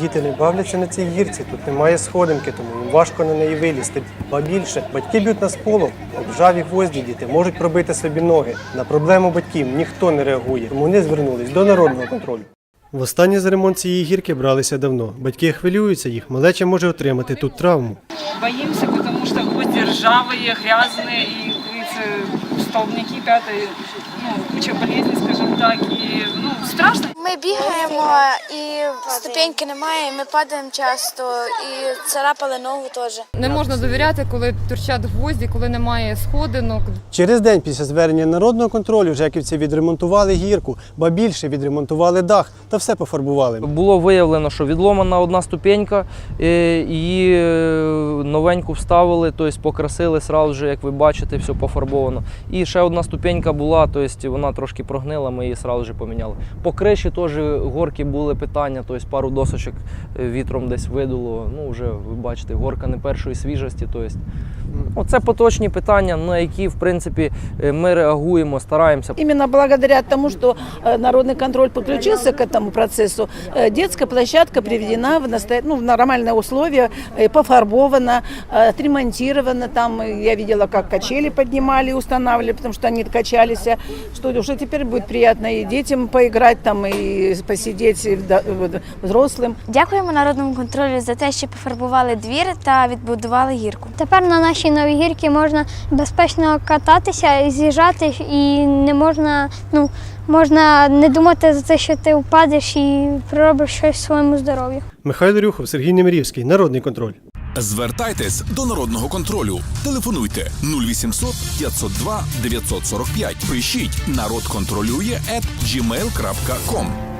Діти не бавляться на цій гірці, тут немає сходинки, тому їм важко на неї вилізти. Ба більше, батьки б'ють на сполу, обжаві гвозді діти можуть пробити собі ноги. На проблему батьків ніхто не реагує, тому вони звернулись до народного контролю. Востаннє за ремонт цієї гірки бралися давно. Батьки хвилюються їх, малеча може отримати тут травму. Боимся, потому что гвозди ржавые, грязные, и, столбняки пятые, ну, куча болезней, скажем так, и, ну, страшно. Ми бігаємо і ступеньки немає, і ми падаємо часто, і царапали ногу теж. Не можна довіряти, коли торчать гвозді, коли немає сходинок. Через день після звернення народного контролю жеківці відремонтували гірку, ба більше відремонтували дах та все пофарбували. Було виявлено, що відломана одна ступенька, е, її е, новеньку вставили, тобто покрасили сразу же, як ви бачите, все пофарбовано. І ще одна ступенька була, тобто вона трошки прогнила, ми її сразу же поміняли. По криші теж горки були питання, тобто пару досочок е, вітром десь видуло. Ну, вже ви бачите, горка не першої свіжості. Тобто, ну, це поточні питання, на які, в принципі, е, ми реагуємо, стараємося. Именно благодаря тому, что э, народный контроль подключился к этому процессу, э, детская площадка приведена в, насто... ну, в нормальные условия, э, пофарбована, э, отремонтирована. Там э, я видела, как качели поднимали, устанавливали, потому что они качались. а Что уже теперь будет приятно и детям поиграть там, и посидеть и вда- вот, взрослым. Дякуємо народному контролю за те, що пофарбували двір та відбудували гірку. Тепер на нашій новій гірці можна безпечно кататися, з'їжджати, і не можна, ну, можна не думати за те, що ти впадеш і проробиш щось своєму здоров'ю. Михайло Рюхов, Сергій Немирівський, народний контроль. Звертайтесь до народного контролю. Телефонуйте 0800 502 945. Пишіть народ контролює at gmail.com.